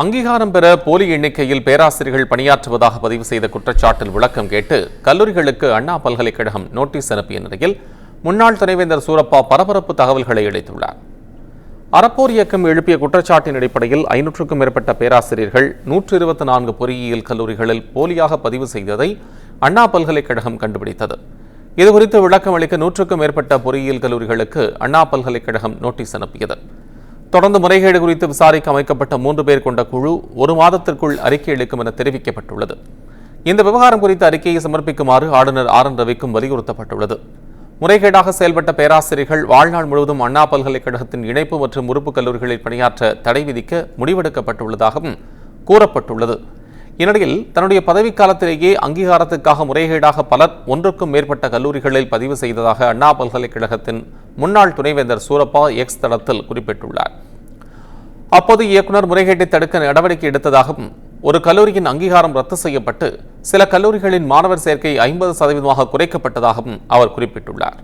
அங்கீகாரம் பெற போலி எண்ணிக்கையில் பேராசிரியர்கள் பணியாற்றுவதாக பதிவு செய்த குற்றச்சாட்டில் விளக்கம் கேட்டு கல்லூரிகளுக்கு அண்ணா பல்கலைக்கழகம் நோட்டீஸ் அனுப்பிய நிலையில் முன்னாள் துணைவேந்தர் சூரப்பா பரபரப்பு தகவல்களை அளித்துள்ளார் அறப்போர் இயக்கம் எழுப்பிய குற்றச்சாட்டின் அடிப்படையில் ஐநூற்றுக்கும் மேற்பட்ட பேராசிரியர்கள் நூற்று இருபத்தி நான்கு பொறியியல் கல்லூரிகளில் போலியாக பதிவு செய்ததை அண்ணா பல்கலைக்கழகம் கண்டுபிடித்தது. இதுகுறித்து விளக்கம் அளிக்க நூற்றுக்கும் மேற்பட்ட பொறியியல் கல்லூரிகளுக்கு அண்ணா பல்கலைக்கழகம் நோட்டீஸ் அனுப்பியது. தொடர்ந்து முறைகேடு குறித்து விசாரிக்க அமைக்கப்பட்ட மூன்று பேர் கொண்ட குழு ஒரு மாதத்திற்குள் அறிக்கை அளிக்கும் என தெரிவிக்கப்பட்டுள்ளது. இந்த விவகாரம் குறித்த அறிக்கையை சமர்ப்பிக்குமாறு ஆளுநர் ஆர் என் ரவிக்கும் வலியுறுத்தப்பட்டுள்ளது. முறைகேடாக செயல்பட்ட பேராசிரியர்கள் வாழ்நாள் முழுவதும் அண்ணா பல்கலைக்கழகத்தின் இணைப்பு மற்றும் உறுப்பு கல்லூரிகளில் பணியாற்ற தடை விதிக்க முடிவெடுக்கப்பட்டுள்ளதாகவும் கூறப்பட்டுள்ளது. இந்நிலையில் தன்னுடைய பதவிக்காலத்திலேயே அங்கீகாரத்துக்காக முறைகேடாக பலர் ஒன்றுக்கும் மேற்பட்ட கல்லூரிகளில் பதிவு செய்ததாக அண்ணா பல்கலைக்கழகத்தின் முன்னாள் துணைவேந்தர் சூரப்பா எக்ஸ் தளத்தில் குறிப்பிட்டுள்ளார். அப்போது இயக்குனர் முறைகேட்டை தடுக்க நடவடிக்கை எடுத்ததாகவும் ஒரு கல்லூரியின் அங்கீகாரம் ரத்து செய்யப்பட்டு சில கல்லூரிகளின் மாணவர் சேர்க்கை ஐம்பது சதவீதமாக குறைக்கப்பட்டதாகவும் அவர் குறிப்பிட்டுள்ளார்.